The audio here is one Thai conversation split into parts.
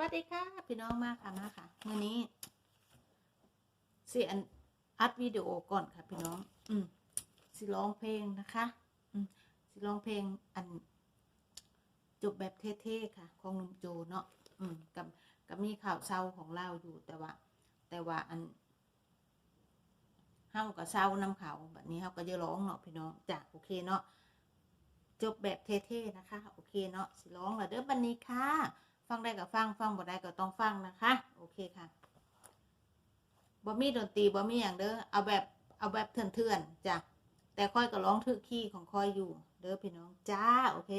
วัสดีค่ะ พี่น้องมากค่ะมาค่ะเมื่อนี้สิอันอัดวิดีโอก่อนค่ะ พี่น้อง อืมสิร้องเพลงนะคะ อืมสิร้องเพลงอัน จบแบบเท่ๆค่ะ ของหนุ่มโจเนาะอืมกับกับมีข่าวเศร้าของเราอยู่แต่ว่า แต่ว่าอันเฮากับเศร้าน้ำเขาแบบนี้เฮาก็จะร้องเนาะพี่น้องจ้ะโอเคเนาะจบแบบเท่ๆนะคะ โอเคเนาะสิร้องละเด้อบันนี้ค่ะ ฟังได้ก็ฟังฟังบ่ได้ก็ต้องฟังนะคะ โอเคค่ะบ่มีดนตรีบ่มีอย่างเด้อเอาแบบเอาแบบเถื่อนๆจ้ะแต่ค่อยก็ร้องทึกขี้ของค่อยอยู่เด้อพี่น้องจ้าโอเค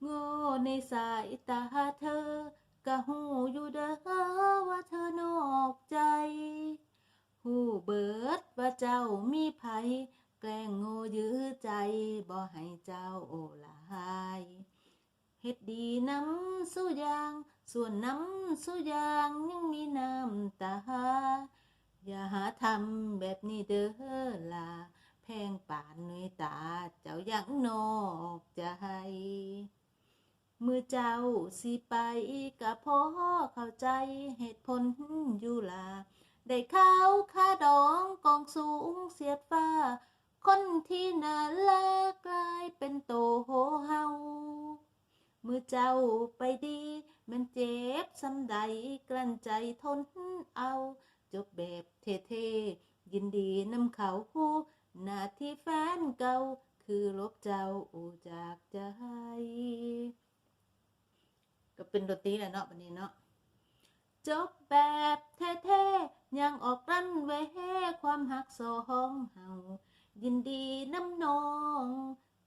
โง่ในสายตาเธอก็หูอยู่เด้อว่าเธอนอกใจหูเบิดว่าเจ้ามีภัยแกล้งโง่ยื้อใจบ่ให้เจ้าโอลาย เฮ็ดดีน้ำสู้ยาง ส่วนน้ำสู้ยางยังมีน้ำตา อย่าหาทำแบบนี้เด้อล่ะแพงป่านหนุยตา เจ้ายังนอกใจมือเจ้าสิไปก็พอเข้าใจเหตุผลอยู่ล่ะได้ข้าวค่าดองกองสูงเสียดฟ้า คนที่น่ารักกลายเป็นโต เจ้าไปดี มันเจ็บสำใดกลั้นใจทนเอา จบแบบเท่ๆยินดีนำเขาผู้หน้าที่แฟนเก่าคือลบเจ้าจากใจ ก็เป็นดนตรีแหละเนาะวันนี้เนาะจบแบบเท่ๆยังออกรันไว้ให้ความหักสองเฮายินดีน้ำนอง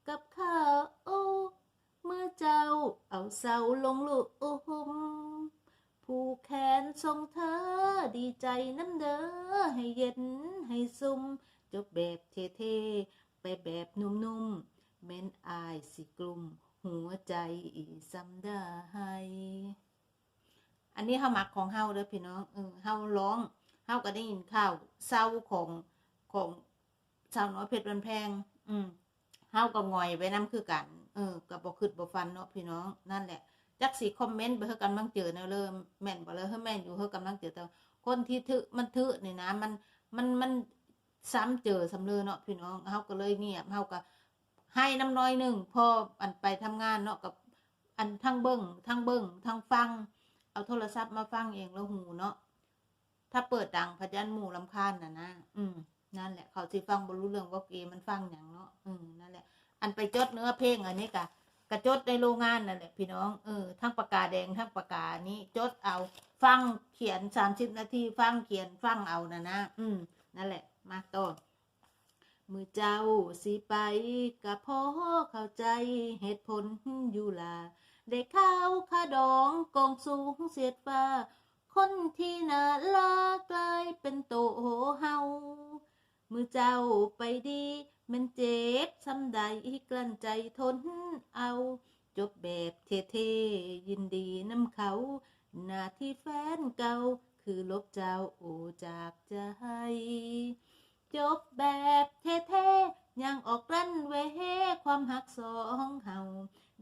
กับข้าวเมื่อเจ้า เอาเสาลงลุมผู้แขนทรงเธอดีใจน้ำเด้อให้เย็นให้ซุ่มจบแบบเท่ๆไปแบบนุ่มๆแม่นอายสิกลุ่ม หัวใจอีซ้ำได้อันนี้เฮามักของเฮาเด้อพี่น้องเออเฮาร้องเฮาก็ได้ยินข่าวเศร้าของของสาวน้อยเพชรบันแพง อืมเฮาก็งอยไว้นํคือกัน เออก็บ่คิดบ่ฟันเนาะพี่น้องนั่นแหละจักสิคอมเมนต์ไปเฮากำลังเจอแนวเลยแม่นบ่เลยเฮาแม่นอยู่เฮากำลังเจอแต่คนที่ทึมันทึนี่นะมันมันมันซ้ำเจอสำเร็จเนาะพี่น้องเฮาก็เลยเงียบเฮาก็ให้น้ำน้อยหนึ่งพออันไปทำงานเนาะกับอันทั้งเบิ่งทั้งเบิ่งทั้งฟัง เอาโทรศัพท์มาฟังเองแล้วหูเนาะถ้าเปิดดังพยันหมู่ลำคาญน่ะนะ อืมนั่นแหละ เขาสิฟังบ่รู้เรื่องว่าเกมมันฟังอย่างเนาะอืมนั่นแหละ อันไปจดเนื้อเพลงอันนี้กะกระจดในโรงงานนั่นแหละพี่น้องเออทั้งปากกาแดงทั้งปากกานี้จดเอา ฟังเขียนสามสิบนาทีฟังเขียนฟังเอานะนะอืมนั่นแหละมาต่อมือเจ้าสิไปกะพอเข้าใจเหตุผลอยู่ล่ะได้ข้าวค่าดองกองสูงเสียดฟ้า คนที่น่ารักกลายเป็นโตโหเฮา มือเจ้าไปดี มันเจ็บซ้ำใดกลั้นใจทนเอา จบแบบเท่ๆยินดีน้ำเขาหน้าที่แฟนเก่าคือลบเจ้าโอจากใจจบแบบเท่ๆยังออกรั้นไว้ให้ความหักสองเฮา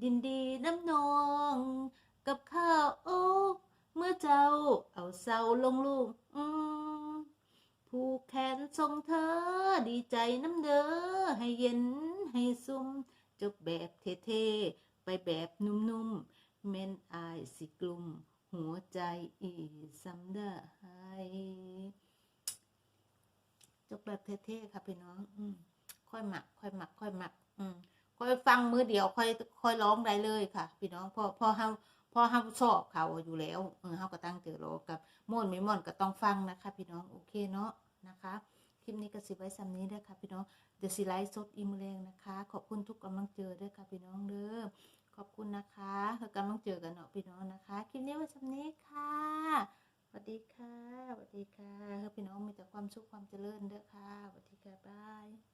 ดินดีน้ำนองกับข้าวโอ้เมื่อเจ้าเอาเสาลงลูกอืม ผู้แขนทรงเธอ ดีใจน้ำเด้อให้เย็นให้ซุ่มจบแบบเท่ๆไปแบบนุ่มๆแม่นอายสิกลุ่ม หัวใจอีซ้ำได้จบแบบเท่ๆค่ะพี่น้อง อืมค่อยหมัก ค่อยหมัก ค่อยหมัก อืมค่อยฟังมือเดียว ค่อย ค่อยร้องได้เลยค่ะ พี่น้องพอพอเฮาพอเฮาชอบเขาอยู่แล้วเออเฮาก็ตั้งเจอรอกับม่วนไม่ม่วนก็ต้องฟังนะคะ พี่น้องโอเคเนาะ นะคะ คลิปนี้ก็สิไว้สำนี้ด้วยค่ะพี่น้อง เดี๋ยวสิไลฟ์สดอีเมลแรงนะคะ ขอบคุณทุกกำลังเจอด้วยค่ะพี่น้องเด้อ ขอบคุณนะคะแล้วกำลังเจอกันเนาะพี่น้องนะคะ คลิปนี้ไว้สำนี้ค่ะสวัสดีค่ะสวัสดีค่ะให้พี่น้องมีแต่ความสุขความเจริญเด้อค่ะสวัสดีค่ะบาย